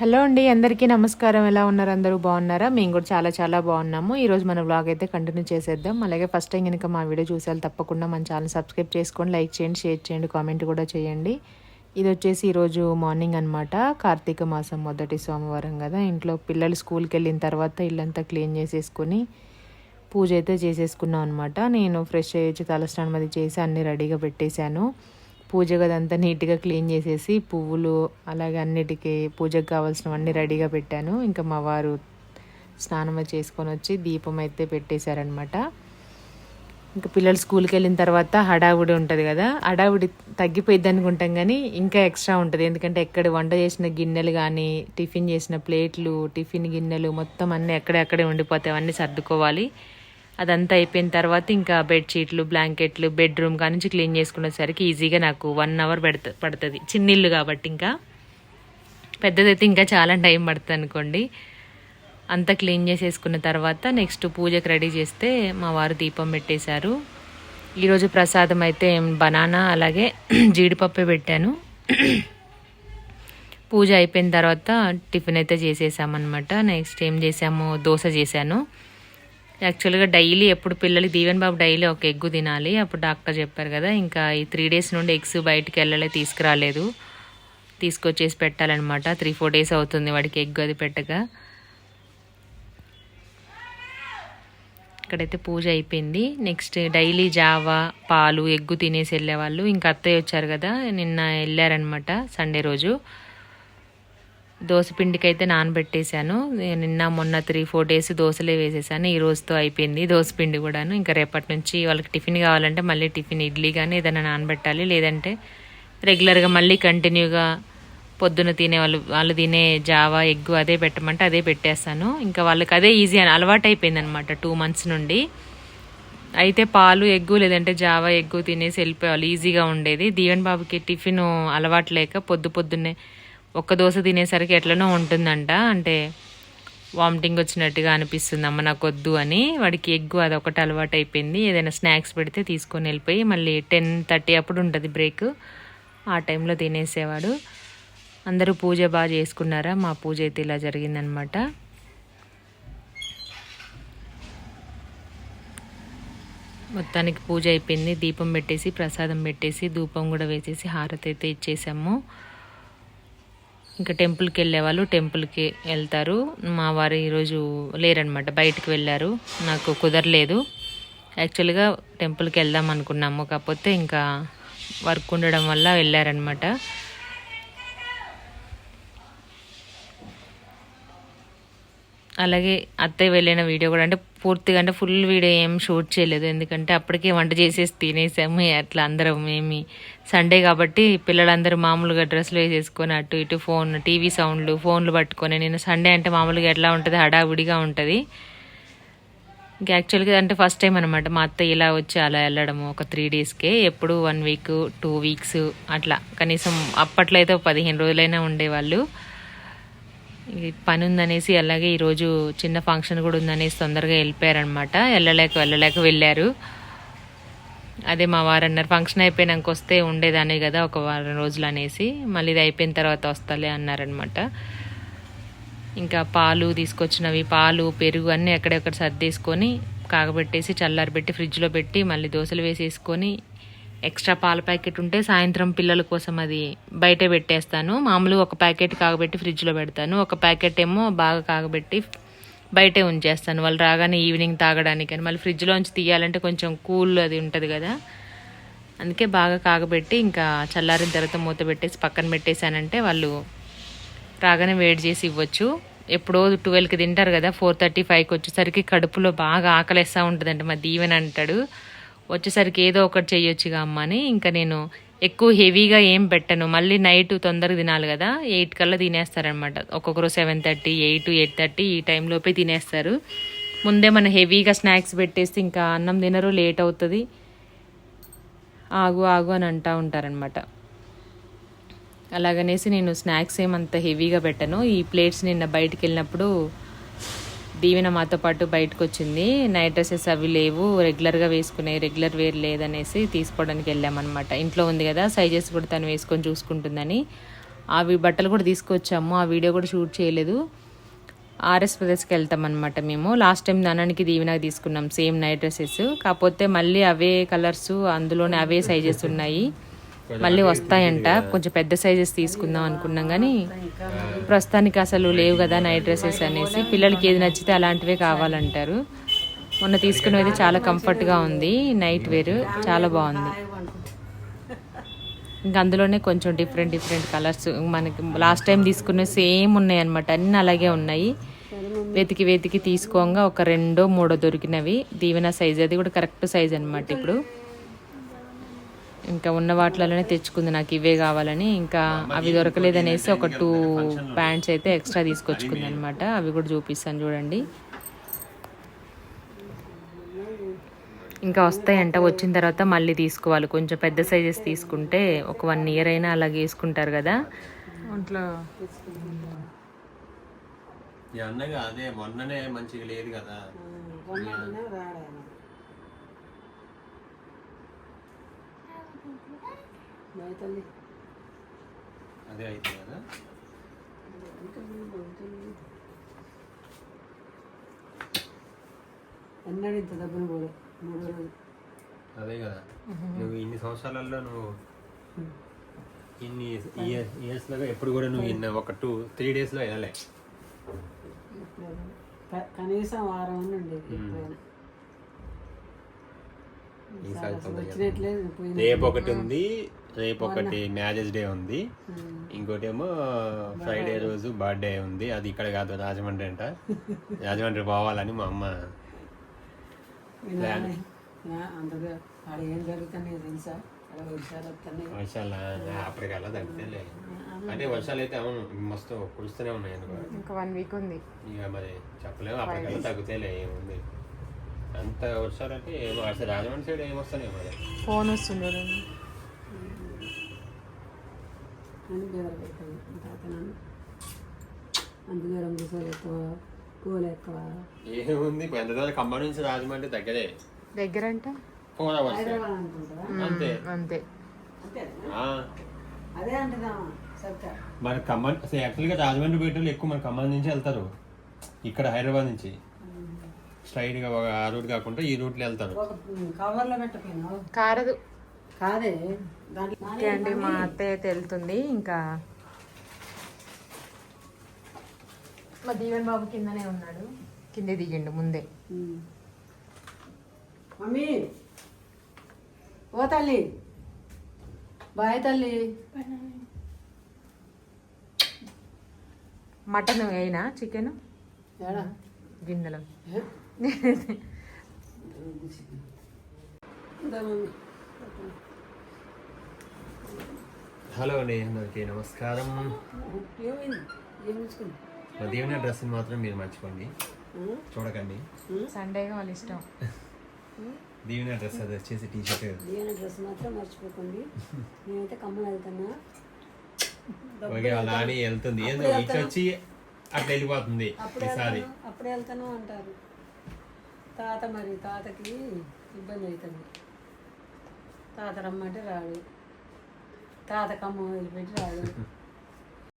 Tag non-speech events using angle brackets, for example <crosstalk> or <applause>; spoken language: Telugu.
హలో అండి అందరికీ నమస్కారం. ఎలా ఉన్నారు? అందరూ బాగున్నారా? మేము కూడా చాలా చాలా బాగున్నాము. ఈరోజు మన వ్లాగ్ అయితే కంటిన్యూ చేసేద్దాం. అలాగే ఫస్ట్ టైం కనుక మా వీడియో చూసారు తప్పకుండా మన ఛానల్ సబ్స్క్రైబ్ చేసుకోండి లైక్ చేయండి షేర్ చేయండి కామెంట్ కూడా చేయండి. ఇది వచ్చేసి ఈరోజు మార్నింగ్ అనమాట కార్తీక మాసం మొదటి సోమవారం కదా. ఇంట్లో పిల్లలు స్కూల్కి వెళ్ళిన తర్వాత ఇల్లంతా క్లీన్ చేసేసుకొని పూజ అయితే చేసేసుకున్నాం అనమాట నేను ఫ్రెష్ అయ్యి తలస్నానం అది చేసి అన్నీ రెడీగా పెట్టేశాను. పూజ గదంతా నీట్గా క్లీన్ చేసేసి పువ్వులు అలాగే అన్నిటికీ పూజకు కావాల్సినవన్నీ రెడీగా పెట్టాను. ఇంకా మా వారు స్నానం చేసుకొని వచ్చి దీపం అయితే పెట్టేశారనమాట ఇంకా పిల్లలు స్కూల్కి వెళ్ళిన తర్వాత హడావుడి ఉంటుంది కదా హడావుడి తగ్గిపోయింది అనుకుంటాం కానీ ఇంకా ఎక్స్ట్రా ఉంటుంది. ఎందుకంటే ఎక్కడ వంట చేసిన గిన్నెలు కానీ టిఫిన్ చేసిన ప్లేట్లు టిఫిన్ గిన్నెలు మొత్తం అన్నీ ఎక్కడెక్కడే ఉండిపోతాయి. అవన్నీ సర్దుకోవాలి. అదంతా అయిపోయిన తర్వాత ఇంకా బెడ్షీట్లు బ్లాంకెట్లు బెడ్రూమ్ కానించి క్లీన్ చేసుకునేసరికి ఈజీగా నాకు వన్ అవర్ పెడత పడుతుంది. చిన్నిల్లు కాబట్టి ఇంకా. పెద్దదైతే ఇంకా చాలా టైం పడుతుంది అనుకోండి. అంతా క్లీన్ చేసేసుకున్న తర్వాత నెక్స్ట్ పూజకి రెడీ చేస్తే మా వారు దీపం పెట్టేశారు. ఈరోజు ప్రసాదం అయితే బనానా అలాగే <clears throat> జీడిపప్పు పెట్టాను. <clears throat> పూజ అయిపోయిన తర్వాత టిఫిన్ అయితే చేసేసామన్నమాట. నెక్స్ట్ ఏం చేసాము దోశ చేశాను. యాక్చువల్గా డైలీ ఎప్పుడు పిల్లలు దీవెన్ బాబు డైలీ ఒక ఎగ్గు తినాలి. అప్పుడు డాక్టర్ చెప్పారు కదా ఇంకా ఈ త్రీ డేస్ నుండి ఎగ్స్ బయటికి వెళ్ళలే తీసుకురాలేదు. తీసుకొచ్చేసి పెట్టాలన్నమాట. త్రీ ఫోర్ డేస్ అవుతుంది వాడికి ఎగ్ అది పెట్టగా ఇక్కడైతే పూజ అయిపోయింది. నెక్స్ట్ డైలీ జావా పాలు ఎగ్గు తినేసి వెళ్ళేవాళ్ళు. ఇంకా అత్తయ్య వచ్చారు కదా నిన్న వెళ్ళారనమాట సండే రోజు. పిండికి అయితే నానబెట్టేశాను. నిన్న మొన్న త్రీ ఫోర్ డేస్ దోశలే వేసేసాను. ఈ రోజుతో అయిపోయింది దోశ పిండి కూడాను. ఇంకా రేపటి నుంచి వాళ్ళకి టిఫిన్ కావాలంటే మళ్ళీ టిఫిన్ ఇడ్లీ కానీ ఏదైనా నానబెట్టాలి. లేదంటే రెగ్యులర్గా మళ్ళీ కంటిన్యూగా పొద్దున తినే వాళ్ళు వాళ్ళు తినే జావా ఎగ్గు అదే పెట్టమంటే అదే పెట్టేస్తాను. ఇంకా వాళ్ళకి అదే ఈజీ అని అలవాటు అయిపోయింది అనమాట టూ మంత్స్ నుండి. అయితే పాలు ఎగ్గు లేదంటే జావా ఎగ్గు తినేసి వెళ్ళిపోవాలి ఈజీగా ఉండేది. దీవెన్ బాబుకి టిఫిన్ అలవాటు లేక పొద్దు పొద్దున్నే ఒక్క దోశ తినేసరికి ఎట్లనో ఉంటుందంట. అంటే వామిటింగ్ వచ్చినట్టుగా అనిపిస్తుంది. అమ్మ నాకు వద్దు అని వాడికి ఎగ్గు అది ఒకటి అలవాటు అయిపోయింది. ఏదైనా స్నాక్స్ పెడితే తీసుకొని వెళ్ళిపోయి మళ్ళీ టెన్ థర్టీ అప్పుడు ఉంటుంది బ్రేక్. ఆ టైంలో తినేసేవాడు. అందరూ పూజ బాగా చేసుకున్నారా? మా పూజ అయితే ఇలా జరిగిందనమాట. మొత్తానికి పూజ అయిపోయింది. దీపం పెట్టేసి ప్రసాదం పెట్టేసి ధూపం కూడా వేసేసి హారతి అయితే ఇచ్చేసాము. ఇంకా టెంపుల్కి వెళ్ళే వాళ్ళు టెంపుల్కి వెళ్తారు. మా వారు ఈరోజు లేరనమాట బయటికి వెళ్ళారు. నాకు కుదరలేదు. యాక్చువల్గా టెంపుల్కి వెళ్దాం అనుకున్నాము కాకపోతే ఇంకా వర్క్ ఉండడం వల్ల వెళ్ళారనమాట అలాగే అత్తయ్య వెళ్ళిన వీడియో కూడా అంటే పూర్తిగా అంటే ఫుల్ వీడియో ఏం షూట్ చేయలేదు. ఎందుకంటే అప్పటికే వంట చేసేసి తినేసాము. అట్లా అందరం ఏమి సండే కాబట్టి పిల్లలందరూ మామూలుగా డ్రెస్సులు వేసేసుకొని అటు ఇటు ఫోన్ టీవీ సౌండ్లు ఫోన్లు పట్టుకొని నేను సండే అంటే మామూలుగా ఎట్లా ఉంటుంది? హడావుడిగా ఉంటుంది. ఇంకా యాక్చువల్గా అంటే ఫస్ట్ టైం అనమాట మా అత్త ఇలా వచ్చి అలా వెళ్ళడము ఒక త్రీ డేస్కే ఎప్పుడు వన్ వీక్ టూ వీక్స్ అట్లా. కనీసం అప్పట్లో అయితే పదిహేను రోజులైనా ఉండేవాళ్ళు. పని ఉందనేసి అలాగే ఈరోజు చిన్న ఫంక్షన్ కూడా ఉందనేసి తొందరగా వెళ్ళిపోయారనమాట. వెళ్ళలేక వెళ్ళలేక వెళ్ళారు. అదే మా వారు అన్నారు ఫంక్షన్ అయిపోయినాక వస్తే ఉండేదాన్ని కదా ఒక వారం రోజులు అనేసి మళ్ళీ ఇది అయిపోయిన తర్వాత వస్తాలే అన్నారనమాట. ఇంకా పాలు తీసుకొచ్చినవి పాలు పెరుగు అన్నీ ఎక్కడెక్కడ సర్దేసుకొని కాగబెట్టేసి చల్లారబెట్టి ఫ్రిడ్జ్లో పెట్టి మళ్ళీ దోశలు వేసేసుకొని ఎక్స్ట్రా పాల ప్యాకెట్ ఉంటే సాయంత్రం పిల్లల కోసం అది బయట పెట్టేస్తాను. మామూలుగా ఒక ప్యాకెట్ కాగబెట్టి ఫ్రిడ్జ్లో పెడతాను. ఒక ప్యాకెట్ ఏమో బాగా కాగబెట్టి బయటే ఉంచేస్తాను. వాళ్ళు రాగానే ఈవినింగ్ తాగడానికి అని. మళ్ళీ ఫ్రిడ్జ్లోంచి తీయాలంటే కొంచెం కూల్ అది ఉంటుంది కదా. అందుకే బాగా కాగబెట్టి ఇంకా చల్లారిన తర్వాత మూత పెట్టేసి పక్కన పెట్టేశానంటే వాళ్ళు రాగానే వేడి చేసి ఇవ్వచ్చు. ఎప్పుడో ట్వెల్వ్కి తింటారు కదా ఫోర్ థర్టీ ఫైవ్కి వచ్చేసరికి కడుపులో బాగా ఆకలిస్తూ ఉంటుందంటే మా దీవెన్ అంటాడు. వచ్చేసరికి ఏదో ఒకటి చేయొచ్చుగా అమ్మ అని. ఇంకా నేను ఎక్కువ హెవీగా ఏం పెట్టను. మళ్ళీ నైట్ తొందరగా తినాలి కదా. ఎయిట్ కల్లా తినేస్తారనమాట ఒక్కొక్కరు seven thirty eight eight thirty ఈ టైంలోపే తినేస్తారు. ముందే మన హెవీగా స్నాక్స్ పెట్టేస్తే ఇంకా అన్నం తినరు లేట్ అవుతుంది. ఆగు ఆగు అని అంటూ ఉంటారనమాట అలాగనేసి నేను స్నాక్స్ ఏమంత హెవీగా పెట్టను. ఈ ప్లేట్స్ నిన్న బయటికి వెళ్ళినప్పుడు దీవెన మాతో పాటు బయటకు వచ్చింది నైట్ డ్రెస్సెస్ అవి లేవు. రెగ్యులర్గా వేసుకునే రెగ్యులర్ వేర్ లేదనేసి తీసుకోవడానికి వెళ్ళామన్నమాట. ఇంట్లో ఉంది కదా సైజెస్ కూడా తను వేసుకొని చూసుకుంటుందని. అవి బట్టలు కూడా తీసుకొచ్చాము. ఆ వీడియో కూడా షూట్ చేయలేదు. ఆర్ఎస్ బ్రదర్స్కి వెళ్తాం అనమాట మేము. లాస్ట్ టైం దానానికి దీవెనకి తీసుకున్నాం సేమ్ నైట్ డ్రెస్సెస్. కాకపోతే మళ్ళీ అవే కలర్స్ అందులోనే అవే సైజెస్ ఉన్నాయి. మళ్ళీ వస్తాయంట. కొంచెం పెద్ద సైజెస్ తీసుకుందాం అనుకున్నాం కానీ ప్రస్తుతానికి అసలు లేవు కదా నైట్ డ్రెస్సెస్ అనేసి. పిల్లలకి ఏది నచ్చితే అలాంటివే కావాలంటారు. మొన్న తీసుకున్నది చాలా కంఫర్ట్గా ఉంది. Night wear. చాలా బాగుంది. ఇంకా అందులోనే కొంచెం డిఫరెంట్ డిఫరెంట్ కలర్స్. మనకి లాస్ట్ టైం తీసుకున్న సేమ్ ఉన్నాయి అనమాట అన్నీ అలాగే ఉన్నాయి. వెతికి వెతికి తీసుకోగా ఒక రెండో మూడో దొరికినవి. దీవెన సైజ్. అది కూడా కరెక్ట్ సైజ్ అనమాట ఇప్పుడు. ఇంకా ఉన్న వాటిలోనే తెచ్చుకుంది నాకు ఇవే కావాలని. ఇంకా అవి దొరకలేదనేసి ఒక టూ ప్యాంట్స్ అయితే ఎక్స్ట్రా తీసుకొచ్చుకుంది అనమాట అవి కూడా చూపిస్తాను చూడండి. ఇంకా వస్తాయంట. వచ్చిన తర్వాత మళ్ళీ తీసుకోవాలి. కొంచెం పెద్ద సైజెస్ తీసుకుంటే ఒక వన్ ఇయర్ అయినా అలాగే వేసుకుంటారు కదా. ఒంట్లో ఈ అన్నగా అదే మొన్ననే మంచిగా లేదు కదా. అదే అయితే కదా? ఎన్నడూ ఇంత డబ్బులు పోలే మూడు రోజులు అదే కదా. నువ్వు ఇన్ని సంవత్సరాలలో నువ్వు ఇన్ని ఇయర్ ఇయర్స్లో ఎప్పుడు కూడా నువ్వు ఇన్ని ఒక టూ త్రీ డేస్లో వెళ్ళలే కనీసం వారం ఉండేది రేపు ఒకటి ఉంది రేపు ఒకటి మ్యారేజ్ డే ఉంది. ఇంకోటి ఏమో ఫ్రైడే రోజు బర్త్డే ఉంది. అది ఇక్కడ కాదు రాజమండ్రి అంట. <laughs> రాజమండ్రి పోవాలని మా అమ్మ వర్షాలు తగ్గితేలే అంటే వర్షాలు అయితే అవును మస్తు కురుస్తూనే ఉన్నాయి అనుకో ఇంకా వన్ వీక్ ఉంది. ఇక మరి చెప్పలేము అప్పటికల్లా తగ్గుతేలే ఏముంది. అంత వర్షాలు అంటే ఏమో అసలు రాజమండ్రి సైడ్ మరి. ఫోన్ వస్తుంది అని బెదరపెట్టాను తాత నన్ను ఎక్కువ కూలు ఎక్కువ. ఏముంది? ఖమ్మం నుంచి రాజమండ్రి దగ్గరే. అవర్స్ హైదరాబాద్ అనుకుంటా అంతే. అంతే. అంతే ఆ, అదే అంటున్నామా మరి ఖమ్మం అసలు యాక్చువల్గా రాజమండ్రి పోయేటోళ్ళు ఎక్కువ మన ఖమ్మం నుంచి వెళ్తారు. ఇక్కడ హైదరాబాద్ నుంచి. స్ట్రైట్గా ఒక ఆ రూట్ కాకుండా ఈ రూట్లో వెళ్తారు. ఒక కవర్లో పెట్టపోయినావు కారదు. కాదే. ఓకే అండి మా అత్తయ్య అయితే వెళ్తుంది ఇంకా మా దీవెన్ బాబు కిందనే ఉన్నాడు. కిందే దిగిండు ముందే. మమ్మీ. ఓ తల్లి. బాయ్ తల్లి. మటన్ అయినా చికెన్? గిన్నెలో ఏ? ఇందా మమ్మీ హలో అండి అందరికీ నమస్కారం. దీవెన డ్రెస్ మాత్రం మీరు మర్చిపోండి. చూడకండి. సండేగా వాళ్ళ ఇష్టం. దీవెన డ్రెస్ అది వచ్చేసి టీ షర్ట్ దీని డ్రెస్ మాత్రం మర్చిపోకండి. నేనైతే కమ్మలు వెళ్తున్నా ఓకే వాళ్ళ నాని వెళ్తుంది. ఏదో ఇచ్చి వచ్చి అట్లా వెళ్ళిపోతుంది ఈసారి. అప్పుడే వెళ్తాను అంటారు. తాత మరి తాతకి ఇబ్బంది అవుతుంది. తాత రమ్మంటే రాడు. తాత కమ్మ వదిలిపెట్టి రాడు